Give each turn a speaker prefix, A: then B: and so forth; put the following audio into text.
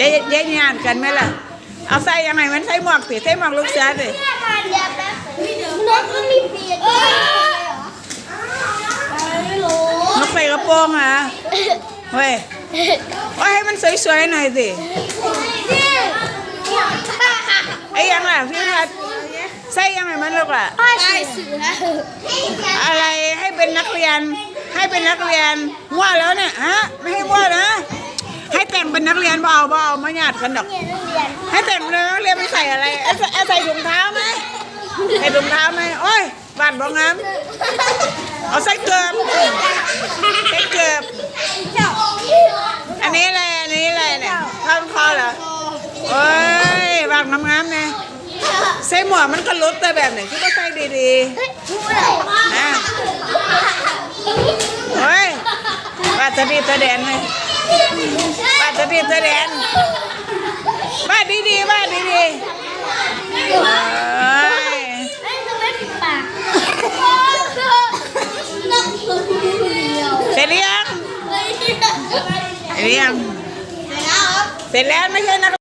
A: ย้ายงานกันไหมล่ะ เอาใส่ยังไงมันใส่หมวกสิใส่หมวกลูกเสือสิ
B: นกมันมีปีกด้วยเหรอไม่รู้
A: นกใส่กระโปรงอะเฮ้ยว่าให้มันสวยๆหน่อยสิไอ้ยังล่ะพี่พัดใส่ยังไงมันลูกอะ
B: ป้ายเสือ
A: อะไรให้เป็นนักเรียนให้เป็นนักเรียนมั่วแล้วเนี่ยฮะไม่ เป็นนักเรียนเบาเบามาหยาดกันดอก
B: เนี่ยนักเรียน
A: ให้แต่งเป็นนักเรียนไม่ใส่อะไรเอาใส่เอาใส่ถุงเท้าไหมใส่ถุงเท้าไหมโอ้ยบาดบ้องน้ำเอาใส่เกือบใส่เกือบอันนี้อะไรอันนี้อะไรเนี่ยข้าวคอเหรอโอ้ยบาดงามๆเนี่ยใส่หมวกมันก็ลดแต่แบบไหนที่ก็ใส่ดี
B: เฮ้ยพูดอะไร
A: ๆนะโอ้ยบาดจะดีจะแดนไหม บาดจะดีจะแดนบาดดีๆบาดดีๆโอ้ย
B: เฮ้ยทำไมปิดปากนักเรียน
A: เสร็จหรือยัง
B: เฮ้ย
A: เสร็จหรือยัง
B: แล้ว
A: เสร็จแล้วไม่ใช่นัก